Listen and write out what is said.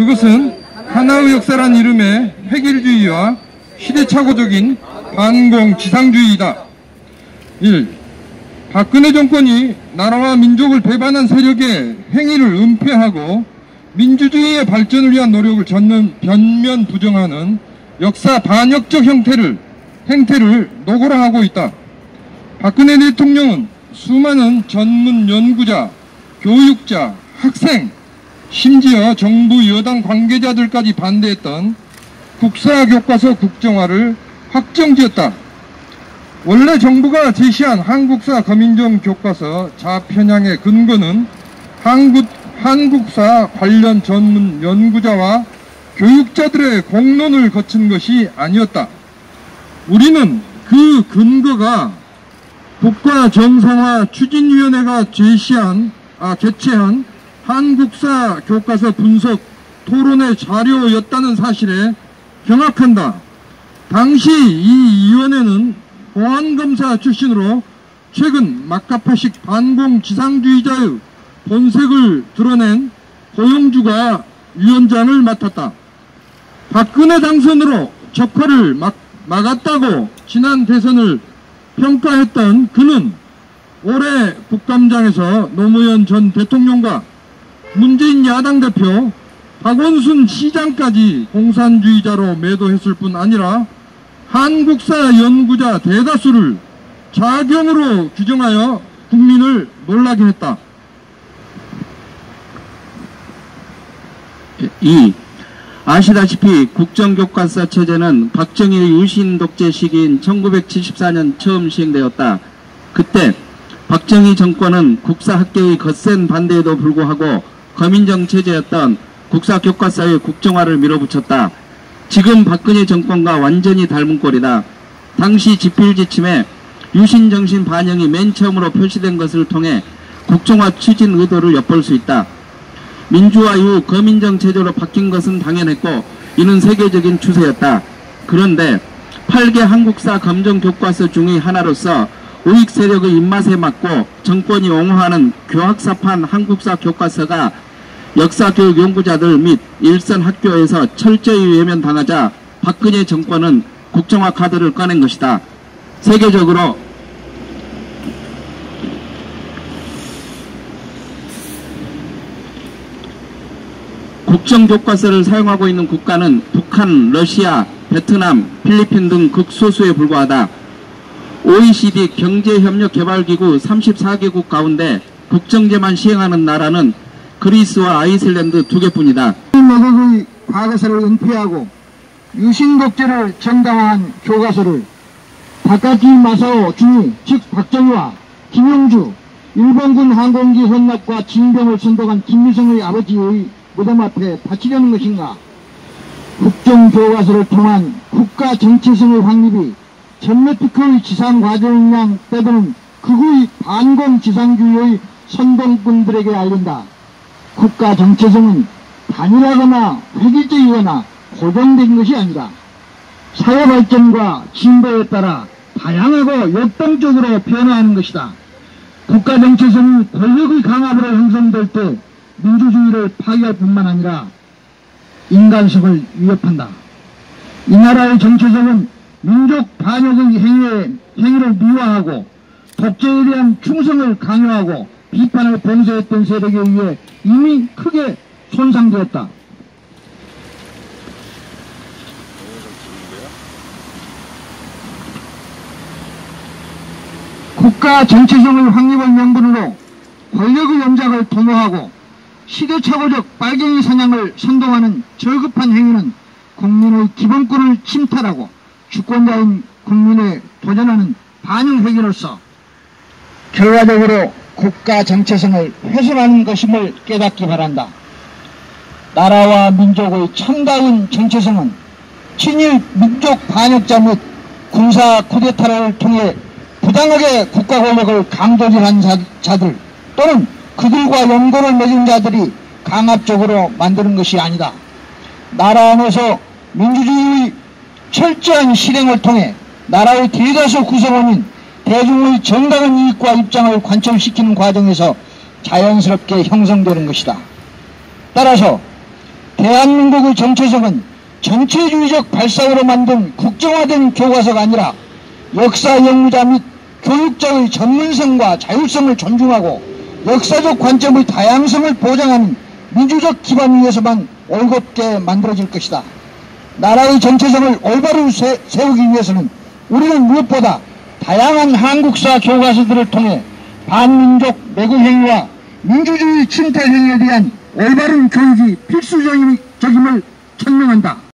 그것은 하나의 역사란 이름의 획일주의와 시대착오적인 반공지상주의이다. 1. 박근혜 정권이 나라와 민족을 배반한 세력의 행위를 은폐하고 민주주의의 발전을 위한 노력을 전면 변면 부정하는 역사 반역적 형태를 행태를 노골화하고 있다. 박근혜 대통령은 수많은 전문 연구자, 교육자, 학생, 심지어 정부 여당 관계자들까지 반대했던 국사교과서 국정화를 확정지었다. 원래 정부가 제시한 한국사 거민정 교과서 자편향의 근거는 한국, 한국사 관련 전문 연구자와 교육자들의 공론을 거친 것이 아니었다. 우리는 그 근거가 국가정상화 추진위원회가 제시한, 아, 개최한 한국사 교과서 분석 토론의 자료였다는 사실에 경악한다. 당시 이 위원회는 보안검사 출신으로 최근 막가파식 반공지상주의자의 본색을 드러낸 고용주가 위원장을 맡았다. 박근혜 당선으로 적화를 막, 막았다고 지난 대선을 평가했던 그는 올해 국감장에서 노무현 전 대통령과 문재인 야당 대표 박원순 시장까지 공산주의자로 매도했을 뿐 아니라 한국사 연구자 대다수를 자경으로 규정하여 국민을 놀라게 했다. 2. 아시다시피 국정교과서 체제는 박정희의 유신 독재 시기인 1974년 처음 시행되었다. 그때 박정희 정권은 국사학계의 거센 반대에도 불구하고 거민정 체제였던 국사교과서의 국정화를 밀어붙였다. 지금 박근혜 정권과 완전히 닮은 꼴이다. 당시 집필지침에 유신정신 반영이 맨 처음으로 표시된 것을 통해 국정화 추진 의도를 엿볼 수 있다. 민주화 이후 거민정 체제로 바뀐 것은 당연했고 이는 세계적인 추세였다. 그런데 8개 한국사 검정 교과서 중의 하나로서 우익 세력의 입맛에 맞고 정권이 옹호하는 교학사판 한국사 교과서가 역사교육 연구자들 및 일선 학교에서 철저히 외면당하자 박근혜 정권은 국정화 카드를 꺼낸 것이다. 세계적으로 국정교과서를 사용하고 있는 국가는 북한, 러시아, 베트남, 필리핀 등 극소수에 불과하다. OECD 경제협력개발기구 34개국 가운데 국정제만 시행하는 나라는 그리스와 아이슬란드 두 개뿐이다. 매국의 과거사를 은폐하고 유신독재를 정당화한 교과서를 바카키 마사오 중위 즉 박정희와 김용주 일본군 항공기 혼납과 징병을 선동한 김미성의 아버지의 무덤 앞에 바치려는 것인가 국정교과서를 통한 국가 정체성의 확립이 전매피크의 지상과정량 빼드는 극의 반공지상주의의 선동꾼들에게 알린다. 국가 정체성은 단일하거나 획일적이거나 고정된 것이 아니라 사회 발전과 진보에 따라 다양하고 역동적으로 변화하는 것이다. 국가 정체성이 권력의 강압으로 형성될 때 민주주의를 파괴할 뿐만 아니라 인간성을 위협한다. 이 나라의 정체성은 민족 반역의 행위에, 행위를 미화하고 독재에 대한 충성을 강요하고 비판을 봉쇄했던 세력에 의해 이미 크게 손상되었다. 국가 정체성을 확립한 명분으로 권력의 연작을 도모하고 시대착오적 빨갱이 사냥을 선동하는 절급한 행위는 국민의 기본권을 침탈하고 주권자인 국민에 도전하는 반영 행위로서 결과적으로 국가 정체성을 훼손하는 것임을 깨닫기 바란다. 나라와 민족의 참다운 정체성은 친일 민족 반역자 및 군사 쿠데타를 통해 부당하게 국가 권력을 강도질한 자들 또는 그들과 연고를 맺은 자들이 강압적으로 만드는 것이 아니다. 나라 안에서 민주주의의 철저한 실행을 통해 나라의 대다수 구성원인 대중의 정당한 이익과 입장을 관철시키는 과정에서 자연스럽게 형성되는 것이다. 따라서 대한민국의 정체성은 전체주의적 발상으로 만든 국정화된 교과서가 아니라 역사 연구자 및 교육자의 전문성과 자율성을 존중하고 역사적 관점의 다양성을 보장하는 민주적 기반 위에서만 올곧게 만들어질 것이다. 나라의 정체성을 올바로 세, 세우기 위해서는 우리는 무엇보다 다양한 한국사 교과서들을 통해 반민족 매국 행위와 민주주의 침탈 행위에 대한 올바른 교육이 필수적임을 천명한다.